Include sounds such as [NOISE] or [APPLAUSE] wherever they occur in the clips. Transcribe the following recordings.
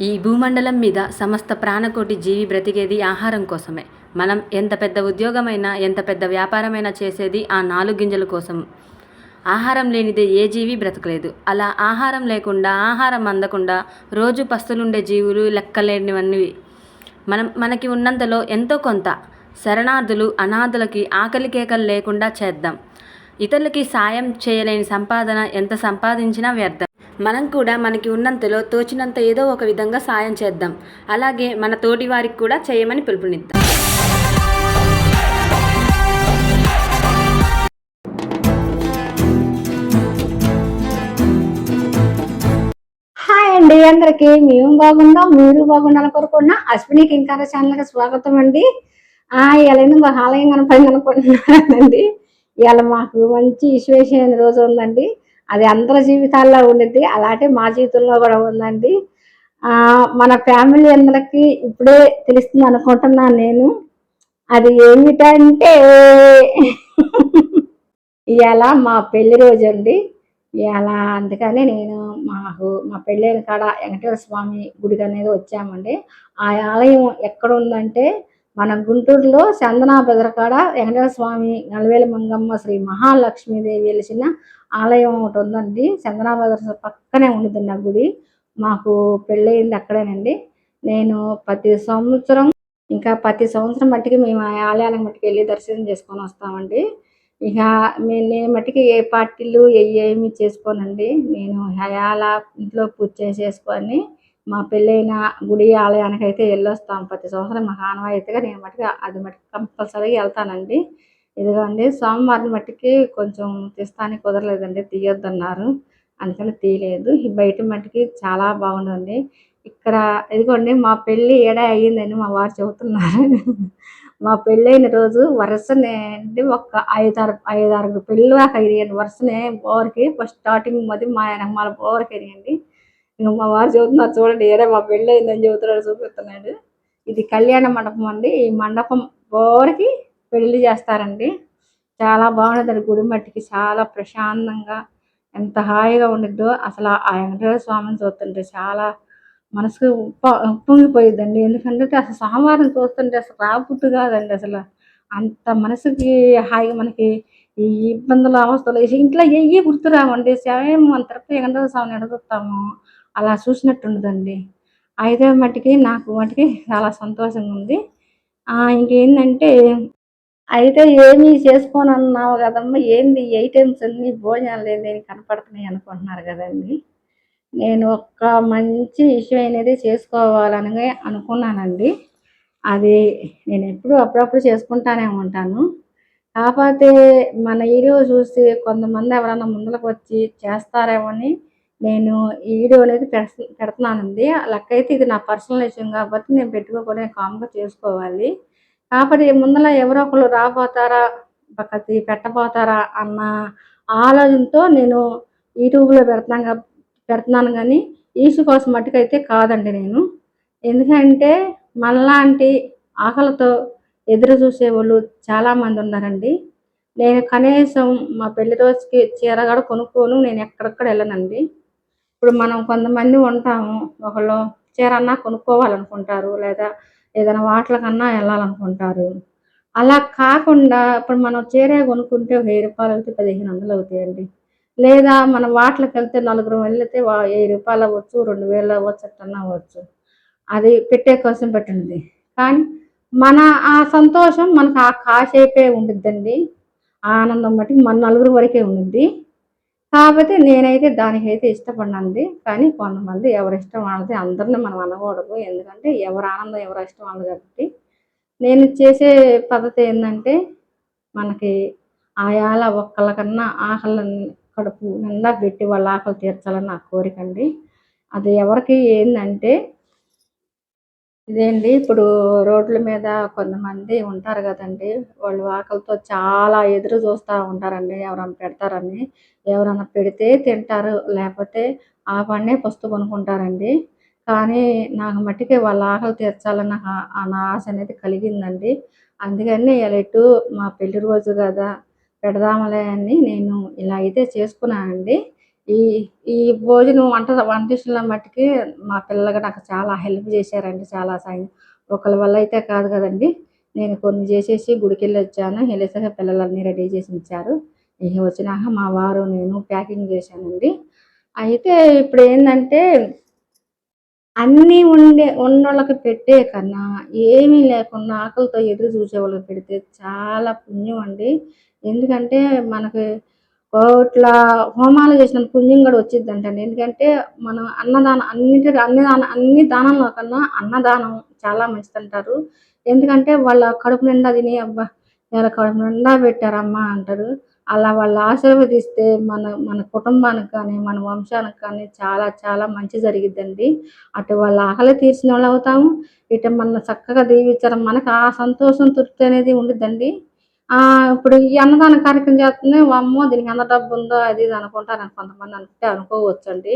ఈ భూమండలం మీద సమస్త ప్రాణకోటి జీవి బ్రతికేది ఆహారం కోసమే. మనం ఎంత పెద్ద ఉద్యోగమైనా ఎంత పెద్ద వ్యాపారమైనా చేసేది ఆ నాలుగు గింజల కోసం. ఆహారం లేనిదే ఏ జీవి బ్రతకలేదు. అలా ఆహారం లేకుండా ఆహారం అందకుండా రోజు పస్తులుండే జీవులు లెక్కలేనివన్నీ. మనం మనకి ఉన్నంతలో ఎంతో కొంత. శరణార్థులు అనాథులకి ఆకలి కేకలు లేకుండా చేద్దాం. ఇతరులకి సాయం చేయలేని సంపాదన ఎంత సంపాదించినా వ్యర్థం. మనం కూడా మనకి ఉన్నంతలో తోచినంత ఏదో ఒక విధంగా సాయం చేద్దాం. అలాగే మన తోటి వారికి కూడా చేయమని పిలుపునిద్దాం. హాయ్ అండి అందరికీ మేము బాగుందాం మీరు బాగుండాలని కోరుకున్న అశ్విని కింకార ఛానల్కి స్వాగతం అండి. ఆ ఇవాళ ఎందుకు మాకు ఆలయం కనపడి అనుకుంటున్నానండి? ఇవాళ మాకు మంచి విశ్వేషమైన రోజు ఉందండి. అది అందరి జీవితాల్లో ఉండిద్ది. అలాగే మా జీవితంలో కూడా ఉందండి. మన ఫ్యామిలీ అందరికి ఇప్పుడే తెలుస్తుంది అనుకుంటున్నాను నేను. అది ఏమిటంటే [LAUGHS] ఇవాళ మా పెళ్ళి రోజు అండి. ఇవాళ అందుకని నేను మాకు మా పెళ్ళైన కాడ వెంకటేశ్వర స్వామి గుడికి అనేది వచ్చామండి. ఆ ఆలయం ఎక్కడ ఉందంటే మన గుంటూరులో చందనా బెదరకాడ వెంకటేశ్వర స్వామి నలవేల మంగమ్మ శ్రీ మహాలక్ష్మీదేవి వెలిసిన ఆలయం ఒకటి ఉందండి. చందనా బెదర పక్కనే ఉండిద్దండి నా గుడి. మాకు పెళ్ళయింది అక్కడేనండి. నేను ప్రతి సంవత్సరం ఇంకా ప్రతి సంవత్సరం మట్టికి మేము ఆ ఆలయాలకు మట్టికి వెళ్ళి దర్శనం చేసుకొని వస్తామండి. ఇక నేను మట్టికి ఏ పార్టీలు ఏ ఏమి చేసుకోనండి. నేను హయాల ఇంట్లో పూజ చేసేసుకొని మా పెళ్ళైన గుడి ఆలయానికి అయితే వెళ్ళొస్తాం ప్రతి సంవత్సరం. మా ఆనవాయితీగా నేను మట్టుకు అది మటుకు కంపల్సరీగా వెళ్తానండి. ఇదిగోండి సోమవారం మట్టికి కొంచెం తీస్తానికి కుదరలేదండి తీయొద్దన్నారు. అందుకని తీయలేదు. ఈ బయట మట్టికి చాలా బాగుందండి. ఇక్కడ ఇదిగోండి మా పెళ్ళి ఏడా అయ్యిందని మా వారు చెబుతున్నారు. మా పెళ్ళైన రోజు వరుసనే అండి ఒక ఐదారు ఐదారు పెళ్ళి దాకా అయ్యాయండి. వరుసనే బోర్కి ఫస్ట్ స్టార్టింగ్ మొదటి మా వెనకమాల బోర్కి అయ్యాయండి. మా వారు చదువుతున్నారు చూడండి ఏడా మా పెళ్ళి అయిందని చదువుతున్నాడు చూపిస్తున్నాడు. ఇది కళ్యాణ మండపం అండి. ఈ మండపం ఓరికి పెళ్ళి చేస్తారండి. చాలా బాగుంటుంది గుడి మట్టికి. చాలా ప్రశాంతంగా ఎంత హాయిగా ఉండిద్దో అసలు ఆ వెంకటేశ్వర స్వామిని చూస్తుంటే చాలా మనసుకు ఉప్ప ఉప్పొంగిపోయిద్దండి. ఎందుకంటే అసలు స్వామివారిని చూస్తుంటే అసలు రాబుట్టు కాదండి అసలు. అంత మనసుకి హాయిగా మనకి ఈ ఇబ్బందులు అవస్థలు ఇంట్లో ఏ గుర్తురామండి రావండి. మన తరపు వెంకటేశ్వర స్వామిని ఎడ అలా చూసినట్టు ఉండదండి అయితే మటుకి నాకు మటుకి చాలా సంతోషంగా ఉంది ఇంకేందంటే ఇంకేంటంటే అయితే ఏమీ చేసుకోను అన్నావు కదమ్మా ఏంది ఐటమ్స్ అన్ని భోజనాలు ఏంది కనపడుతున్నాయి అనుకుంటున్నారు కదండి. నేను ఒక్క మంచి విషయం అనేది చేసుకోవాలని అనుకున్నానండి. అది నేను ఎప్పుడు అప్పుడప్పుడు చేసుకుంటానే ఉంటాను. కాకపోతే మన వీడియో చూసి కొంతమంది ఎవరైనా ముందరకు వచ్చి చేస్తారేమో అని నేను ఈ వీడియో అనేది పెడ పెడుతున్నానండి. లెక్క అయితే ఇది నా పర్సనల్ విషయం కాబట్టి నేను పెట్టుకోకుండా కామ్గా చేసుకోవాలి. కాబట్టి ముందర ఎవరో ఒకరు రాబోతారా పక్కకి పెట్టబోతారా అన్న ఆలోచనతో నేను యూట్యూబ్లో పెడుతున్నాను పెడుతున్నాను కానీ ఈసు కోసం మట్టుకైతే కాదండి నేను. ఎందుకంటే మనలాంటి ఆకలితో ఎదురు చూసేవాళ్ళు చాలామంది ఉన్నారండి. నేను కనీసం మా పెళ్ళి రోజుకి చీర కూడా కొనుక్కోను నేను ఎక్కడెక్కడ వెళ్ళనండి. ఇప్పుడు మనం కొంతమంది ఉంటాము ఒకళ్ళు చీరన్నా కొనుక్కోవాలనుకుంటారు లేదా ఏదైనా వాటిలకన్నా వెళ్ళాలనుకుంటారు. అలా కాకుండా ఇప్పుడు మనం చీర కొనుక్కుంటే ఒక వెయ్యి రూపాయలు అయితే పదిహేను వందలు అవుతాయండి లేదా మనం వాటికి వెళ్తే నలుగురు వెళ్తే వెయ్యి రూపాయలు అవ్వచ్చు రెండు వేలు అవ్వచ్చు అట్టన్నా అవ్వచ్చు. అది పెట్టే కోసం పెట్టింది కానీ మన ఆ సంతోషం మనకు ఆ కాసేపే ఉండిద్దండి. ఆ ఆనందం బట్టి మన నలుగురు వరకే ఉండిద్ది. కాకపోతే నేనైతే దానికైతే ఇష్టపడినంది. కానీ కొంతమంది ఎవరి ఇష్టం వాళ్ళది అందరిని మనం అనకూడదు. ఎందుకంటే ఎవరి ఆనందం ఎవరి ఇష్టం వాళ్ళది కాబట్టి. నేను చేసే పద్ధతి ఏంటంటే మనకి ఆయాల ఒక్కళ్ళకన్నా ఆకలి కడుపు నిండా పెట్టి వాళ్ళ ఆకలి తీర్చాలని నా కోరిక అండి. అది ఎవరికి ఏంటంటే ఇదేంటి? ఇప్పుడు రోడ్ల మీద కొంతమంది ఉంటారు కదండి. వాళ్ళు ఆకలితో చాలా ఎదురు చూస్తూ ఉంటారండి. ఎవరైనా పెడతారని. ఎవరైనా పెడితే తింటారు. లేకపోతే ఆ పన్నే పస్తు కొనుక్కుంటారండి. కానీ నాకు మట్టికి వాళ్ళ ఆకలి తీర్చాలన్న ఆ- నా ఆశ అనేది కలిగిందండి. అందుకని ఇలా ఇటు మా పెళ్ళి రోజు కదా పెడదామలే అని నేను ఇలా అయితే చేసుకున్నానండి. ఈ ఈ భోజనం వంట వంట విషయంలో మట్టుకి మా పిల్లగా నాకు చాలా హెల్ప్ చేశారండి చాలా సాయం. ఒకళ్ళ వల్ల అయితే కాదు కదండి. నేను కొన్ని చేసేసి గుడికి వెళ్ళి వచ్చాను. వెళ్ళేసాక పిల్లలన్నీ రెడీ చేసి ఇచ్చారు ఇక వచ్చినాక మా వారు నేను ప్యాకింగ్ చేశానండి. అయితే ఇప్పుడు ఏంటంటే అన్నీ ఉండే ఉన్నోళ్ళకి పెట్టే కన్నా ఏమీ లేకుండా ఆకలితో ఎదురు చూసే వాళ్ళకి పెడితే చాలా పుణ్యం అండి. ఎందుకంటే మనకి ఇట్లా హోమాలు చేసిన పుణ్యం కూడా వచ్చింది ఎందుకంటే మనం అన్నదానం అన్నిటి అన్ని దాన అన్ని దానంలో కన్నా అన్నదానం చాలా మంచిది అంటారు ఎందుకంటే వాళ్ళ కడుపు నిండా తిని అబ్బా వాళ్ళ కడుపు నిండా పెట్టారమ్మా అంటారు. అలా వాళ్ళు ఆశీర్వదిస్తే మన మన కుటుంబానికి కానీ మన వంశానికి కానీ చాలా చాలా మంచి జరిగిద్దండి. అటు వాళ్ళ ఆకలి తీర్చిన వాళ్ళు అవుతాము. ఇటు మన చక్కగా దీవించడం మనకు ఆ సంతోషం తృప్తి అనేది ఉండిద్దండి. ఇప్పుడు ఈ అన్నదాన కార్యక్రమం చేస్తుంది. అమ్మో దీనికి ఎంత డబ్బు ఉందో అది ఇది అనుకుంటారు కొంతమంది అనుకుంటే అనుకోవచ్చండి.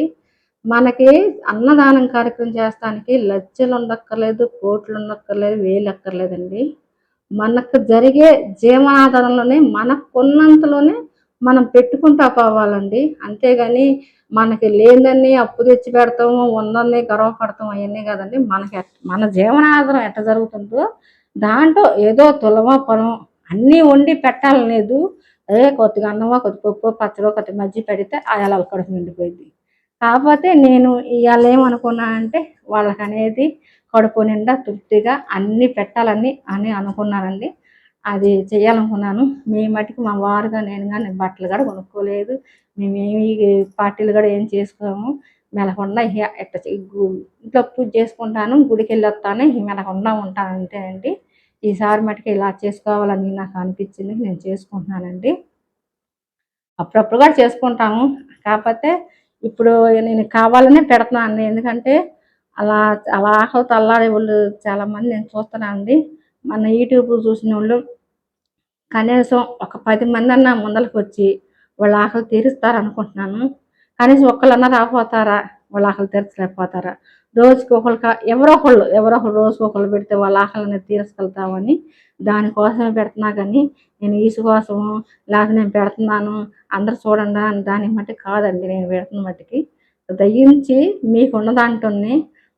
మనకి అన్నదానం కార్యక్రమం చేస్తానికి లజ్జలు ఉండక్కర్లేదు కోట్లు ఉండక్కర్లేదు వేలు అక్కర్లేదండి. మనకు జరిగే జీవనాధారంలోనే మనకు ఉన్నంతలోనే మనం పెట్టుకుంటా పోవాలండి. అంతేగాని మనకి లేదని అప్పు తెచ్చి పెడతాము ఉందని గర్వపడతాం అవన్నీ కదండి. మనకి మన జీవనాధారం ఎట్ట జరుగుతుందో దాంట్లో ఏదో తులమో పొలం అన్నీ వండి పెట్టాలనేదు అదే కొద్దిగా అన్నమో కొద్ది పప్పు పచ్చడో కొద్ది మజ్జి పెడితే అలా కడుపు నిండిపోయింది. కాకపోతే నేను ఇవాళ ఏమనుకున్నా అంటే వాళ్ళకి అనేది కడుపు నిండా తృప్తిగా అన్నీ పెట్టాలని అని అనుకున్నానండి. అది చేయాలనుకున్నాను. మీ మటుకు మా వారుగా నేను కానీ బట్టలు కూడా కొనుక్కోలేదు. మేమేమి పార్టీలు కూడా ఏం చేసుకోము. మెలకుండా ఇట్లా చే- ఇంట్లో పూజ చేసుకుంటాను గుడికి వెళ్ళి వస్తాను మెలకుండా ఉంటాను అంతే అండి. ఈసారి మటుకు ఇలా చేసుకోవాలని నాకు అనిపించింది. నేను చేసుకుంటున్నానండి. అప్పుడప్పుడు కూడా చేసుకుంటాము. కాకపోతే ఇప్పుడు నేను కావాలనే పెడుతున్నాను. ఎందుకంటే అలా అలా ఆకలితో అల్లాడే వాళ్ళు చాలామంది నేను చూస్తున్నాను అండి మన యూట్యూబ్ చూసిన వాళ్ళు కనీసం ఒక పది మంది అన్న ముందలకు వచ్చి వాళ్ళ ఆకలి తీరుస్తారు అనుకుంటున్నాను కనీసం ఒక్కళ్ళన్నా రాకపోతారా? వాళ్ళ ఆకలి తీర్చలేకపోతారా? రోజుకి ఒకళ్ళక ఎవరో ఒకళ్ళు ఎవరో ఒకళ్ళు రోజుకి ఒకళ్ళు పెడితే వాళ్ళ ఆకలిని అనేది తీర్చగలుగుతామని దానికోసమే పెడుతున్నా కానీ నేను ఈసు కోసము లేకపోతే నేను పెడుతున్నాను అందరు చూడండి అని దాని మట్టి కాదండి నేను పెడుతున్న మట్టికి. దయించి మీకున్న దాంట్లోనే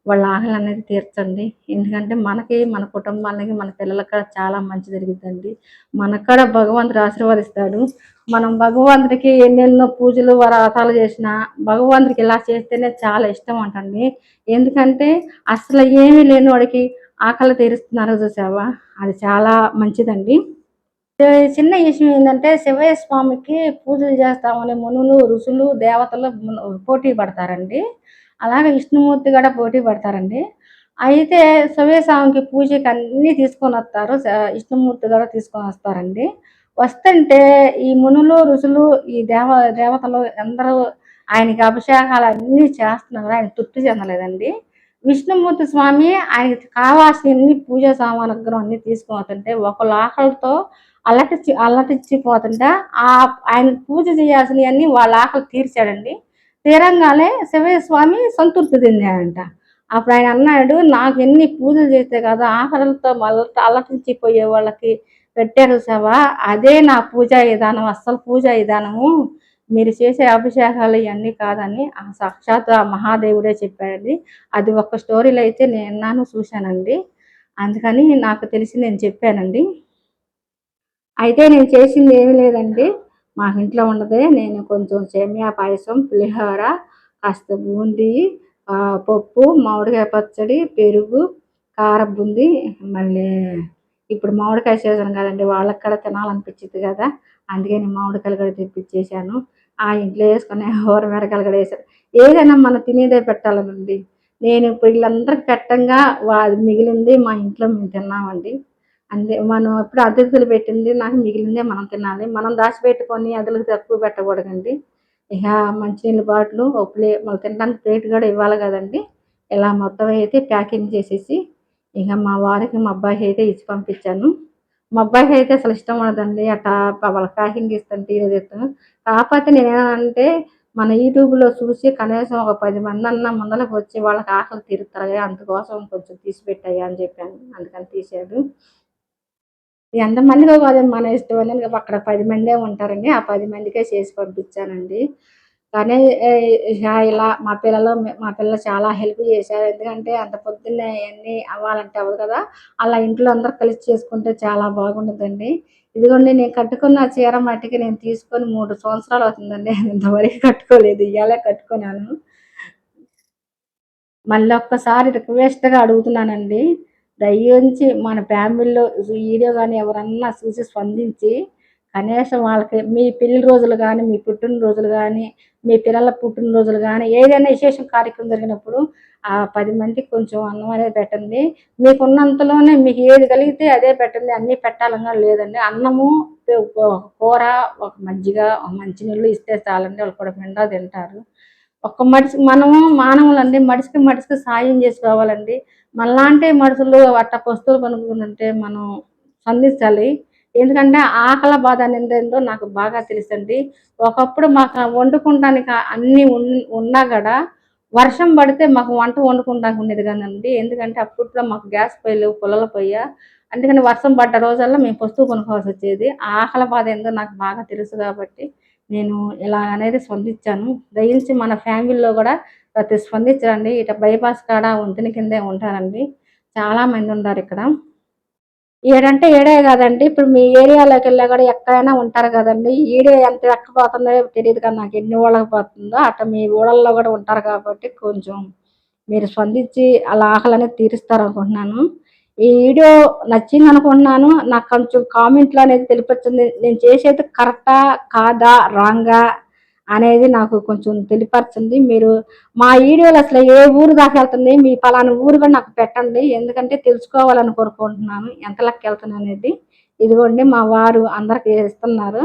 వాళ్ళ ఆకలి అనేది తీర్చండి. ఎందుకంటే మనకి మన కుటుంబానికి మన పిల్లలకి కూడా చాలా మంచి జరుగుతుందండి మనక్కడ భగవంతుడు ఆశీర్వదిస్తాడు. మనం భగవంతుడికి ఎన్నెన్నో పూజలు వ్రతాలు చేసినా భగవంతుడికి ఇలా చేస్తేనే చాలా ఇష్టం అంటండి. ఎందుకంటే అసలు ఏమీ లేని వాడికి ఆకలి తీరుస్తున్నారు చూసావా? అది చాలా మంచిదండి. చిన్న విషయం ఏంటంటే శివయ్య స్వామికి పూజలు చేస్తామని మునులు ఋషులు దేవతలు పోటీ పడతారండి. అలాగే విష్ణుమూర్తి కూడా పోటీ పడతారండి. అయితే శివయ్య స్వామికి పూజకి అన్నీ తీసుకొని వస్తారు. విష్ణుమూర్తి కూడా తీసుకొని వస్తారండి. వస్తుంటే ఈ మునులు ఋషులు ఈ దేవ దేవతలు అందరూ ఆయనకి అభిషేకాలు అన్నీ చేస్తున్నారు. ఆయన తృప్తి చెందలేదండి. విష్ణుమూర్తి స్వామి ఆయనకి కావాల్సిన పూజా సామాగ్రం అన్ని తీసుకొని వస్తుంటే ఒక ఆకలితో అల్లటిచ్చి అల్లటిచ్చిపోతుంటే ఆ ఆయన పూజ చేయాల్సినవన్నీ వాళ్ళ ఆకలి తీర్చాడండి. తీరంగానే శివయ్య స్వామి సంతృప్తి చెందాడంట. అప్పుడు ఆయన అన్నాడు నాకు ఎన్ని పూజలు చేస్తే కదా ఆకలితో మళ్ళీ అలటించిపోయే వాళ్ళకి పెట్టారు సవా అదే నా పూజా విధానం అస్సలు పూజా విధానము. మీరు చేసే అభిషేకాలు ఇవన్నీ కాదని ఆ సాక్షాత్ ఆ మహాదేవుడే చెప్పాడండి. అది ఒక స్టోరీలో అయితే నేను విన్నాను చూశానండి. అందుకని నాకు తెలిసి నేను చెప్పానండి. అయితే నేను చేసింది ఏమీ లేదండి. మా ఇంట్లో ఉన్నదే. నేను కొంచెం సేమియా పాయసం పులిహోర కాస్త బూందీ పప్పు మామిడికాయ పచ్చడి పెరుగు కారం బూంది మళ్ళీ ఇప్పుడు మామిడికాయ సీజన్ కదండి వాళ్ళకి కూడా తినాలనిపించింది కదా. అందుకే నేను మామిడికాయలు కూడా తెప్పించేసాను ఆ ఇంట్లో వేసుకునే ఊర మిరకాయలు కూడా వేసాను ఏదైనా మనం తినేదే పెట్టాలనండి. నేను ఇప్పుడు వీళ్ళందరికి పెట్టంగా వా మిగిలింది మా ఇంట్లో మేము తిన్నామండి. అందే మనం ఎప్పుడు అతిథులు పెట్టింది నాకు మిగిలిందే మనం తినాలి. మనం దాచిపెట్టుకొని అదులకు తక్కువ పెట్టకూడదండి. ఇక మంచినీళ్ళ బాటిల్ ఒక ప్లే మనం తినడానికి ప్లేట్ కూడా ఇవ్వాలి కదండి. ఇలా మొత్తం అయితే ప్యాకింగ్ చేసేసి ఇక మా వారికి మా అబ్బాయికి అయితే ఇచ్చి పంపించాను. మా అబ్బాయికి అయితే అసలు ఇష్టం ఉండదండి. అట్లా వాళ్ళ ప్యాకింగ్ ఇస్తాను టీలో తెస్తాను. కాకపోతే నేను మన యూట్యూబ్లో చూసి కనీసం ఒక పది మంది అన్న ముందరకు వచ్చి వాళ్ళకి ఆకలి తీరుతారు అందుకోసం కొంచెం తీసి పెట్టాయి అని చెప్పాను. అందుకని తీసాడు ఎంతమందికో కాదండి మన ఇష్టం అని ఇంకా అక్కడ పది మందే ఉంటారండి. ఆ పది మందికే చేసి పంపించానండి. కానీ ఇలా మా పిల్లలు మా పిల్లలు చాలా హెల్ప్ చేశారు. ఎందుకంటే అంత పొద్దున్నే అవన్నీ అవ్వాలంటే అవ్వదు కదా. అలా ఇంట్లో అందరు కలిసి చేసుకుంటే చాలా బాగుంటుందండి. ఇదిగోండి నేను కట్టుకున్న చీర మట్టికి నేను తీసుకొని మూడు సంవత్సరాలు అవుతుందండి. [LAUGHS] ఇంతవరకు కట్టుకోలేదు. ఇవాళ కట్టుకున్నాను. మళ్ళీ ఒక్కసారి రిక్వెస్ట్గా అడుగుతున్నానండి. దయించి మన ఫ్యామిలీలో ఈ వీడియో కానీ ఎవరన్నా చూసి స్పందించి కనీసం వాళ్ళకి మీ పెళ్ళి రోజులు కానీ మీ పుట్టినరోజులు కానీ మీ పిల్లల పుట్టినరోజులు కానీ ఏదైనా విశేషం కార్యక్రమం జరిగినప్పుడు ఆ పది మందికి కొంచెం అన్నం అనేది పెట్టండి. మీకున్నంతలోనే మీకు ఏది కలిగితే అదే పెట్టండి. అన్నీ పెట్టాలన్నా లేదండి. అన్నము ఒక కూర ఒక మజ్జిగ ఒక మంచినీళ్ళు ఇస్తే చాలండి. వాళ్ళు కూడా నిండా తింటారు. ఒక్క మనిషి మనము మానవులండి మడిసికి మడిసికి సాయం చేసుకోవాలండి మనలాంటి మనుషులు అట్ట వస్తువులు కొనుక్కుంటే మనం స్పందించాలి ఎందుకంటే ఆకలి బాధ అనేది ఏందో నాకు బాగా తెలుసండి. ఒకప్పుడు మాకు వండుకుంటానికి అన్నీ ఉన్- ఉన్నా కూడా వర్షం పడితే మాకు వంట వండుకుంటానికి ఉండేది కానండి ఎందుకంటే అప్పట్లో మాకు గ్యాస్ పొయ్యలేవు పుల్లల పొయ్య. అందుకని వర్షం పడ్డ రోజుల్లో మేము వస్తువు కొనుక్కోవాల్సి వచ్చేది. ఆ ఆకలి బాధ ఏందో నాకు బాగా తెలుసు కాబట్టి నేను ఇలా అనేది స్పందించాను. దయించి మన ఫ్యామిలీలో కూడా ప్రతి స్పందించండి ఇట బైపాస్ కాడ వంతెన కిందే ఉంటారండి. చాలా మంది ఉన్నారు ఇక్కడ. ఏడంటే ఏడే కాదండి. ఇప్పుడు మీ ఏరియాలోకి వెళ్ళా కూడా ఎక్కడైనా ఉంటారు కదండి. ఈడే ఎంత ఎక్కపోతుందో తెలియదు కానీ నాకు ఎన్ని ఊళ్ళకి పోతుందో అట్లా మీ ఊళ్ళల్లో కూడా ఉంటారు కాబట్టి కొంచెం మీరు స్పందించి అలా ఆకలి అనేది తీరుస్తారు అనుకుంటున్నాను ఈ వీడియో నచ్చింది అనుకుంటున్నాను నాకు కొంచెం కామెంట్లో అనేది తెలిపచ్చింది. నేను చేసేది కరెక్టా కాదా రాంగా అనేది నాకు కొంచెం తెలిపరచండి మీరు మా వీడియోలు అసలు ఏ ఊరు దాకా వెళ్తుంది మీ పలానా ఊరు కూడా నాకు పెట్టండి. ఎందుకంటే తెలుసుకోవాలని కోరుకుంటున్నాను. ఎంత లెక్క వెళ్తున్నా అనేది ఇదిగోండి మా వారు అందరికి ఇస్తున్నారు.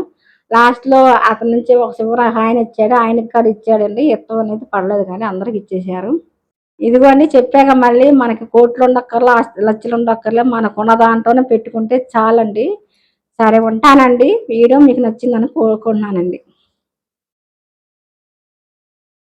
లాస్ట్లో అతని నుంచి ఒక చివర ఆయన ఇచ్చాడు. ఆయనకి కూడా ఇచ్చాడండి. ఎత్తు అనేది పడలేదు కానీ అందరికి ఇచ్చేసారు ఇదిగోండి చెప్పాక మళ్ళీ మనకి కోట్లు ఉండక్కర్లా లక్షలు ఉండక్కర్లే మనకు ఉన్న దాంట్లోనే పెట్టుకుంటే చాలండి. సరే ఉంటానండి. వీడియో మీకు నచ్చిందని కోరుకుంటున్నానండి